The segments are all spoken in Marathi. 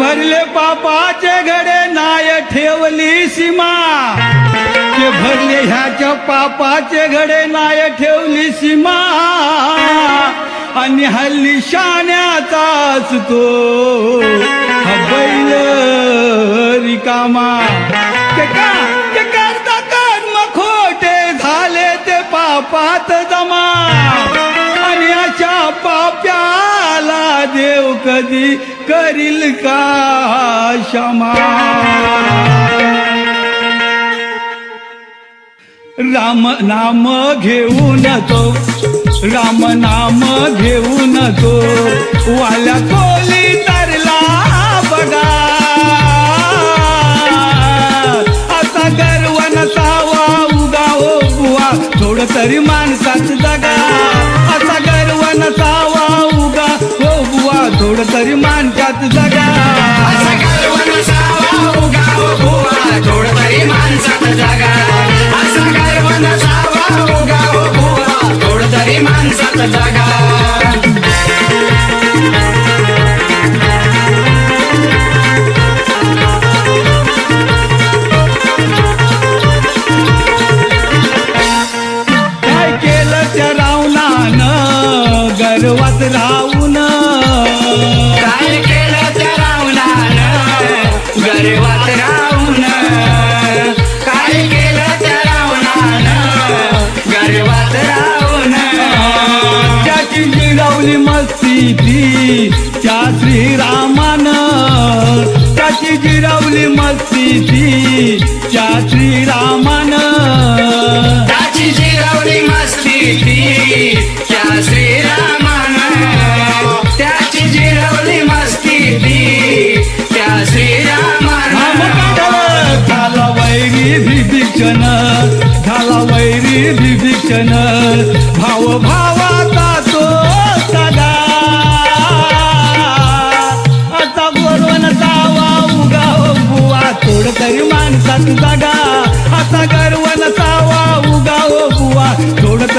भरले पापाचे घडे नाय ठेवली सीमा. के भरले ह्याच्या पापाचे घडे नाय ठेवली सीमा. आणि हल्ली शाण्याचाच तो बैल रिकामा. के का करता कर्म खोटे झाले ते पापात जमा. आणि अशा पाप्याला देव कधी करील का क्षमा? राम नाम घेऊन तो राम नाम घेऊन तो वाल्या कोली तरी माणसात जागा. ठेवली मस्ती ती त्या श्रीरामान. त्याची जिरावली मस्ती ती त्या श्रीरामानं.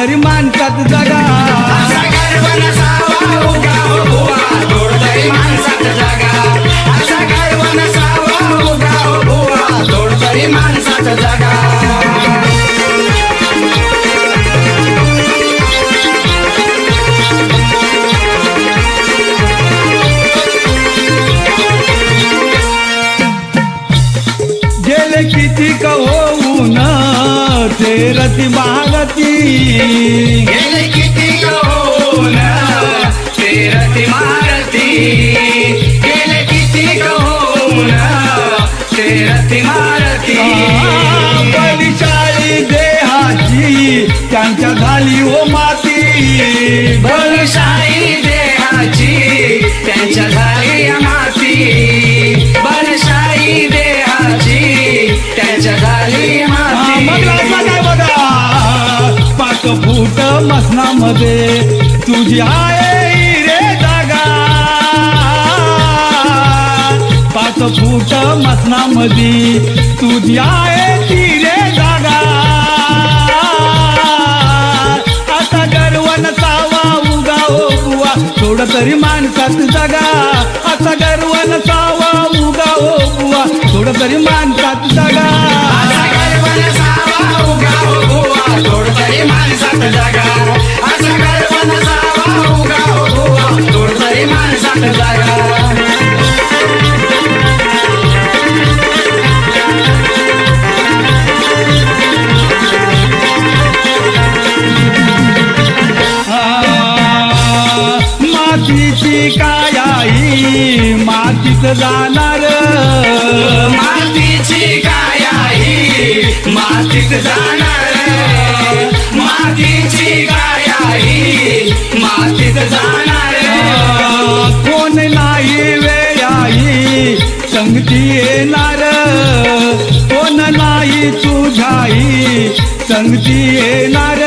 थोड तरी माणसात जगा. ते रती महागती गेले किती गहोन तेरती मारती. गेले किती गहोन तेरती मारती. बलिशाळी देहाची त्यांच्या झाली हो माती. बलशाही देहाची त्यांच्या झाली मसनामध्ये तुझी आहे रे जागा. पाच फूट मसनामध्ये तुझी आहे ती रे जागा. आता गर्वन सावा उगा हो बुवा. थोडं तरी माणसात जागा. असा गर्वन सावा उगा हो बुवा. थोडं तरी माणसात मातीची मातीत जाणार. मातीची काय आई? मातीत जाणार. मातीची काय आई मातीत जाणार कोण नाही वेळ आई संगती येणार. कोण नाही तुझाई संगती येणार.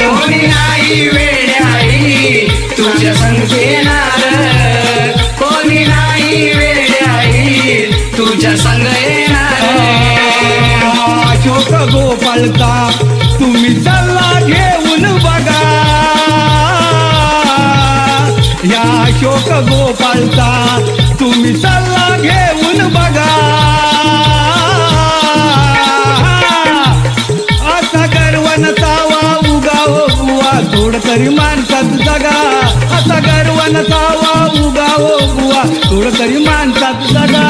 कोणी नाही वेड्याई तुझ्या संगती येणार. कोणी नाही वेड्याई तुझ्या संग येणार. अशोक गोपाळचा या अशोक गोपालचा तुम्ही सल्ला घेऊन बघा. असा गर्वन तावा उगा हो बुवा थोड तरी माणसात जगा. असा गर्वन तावा उगा हो बुवा थोड तरी माणसात जगा.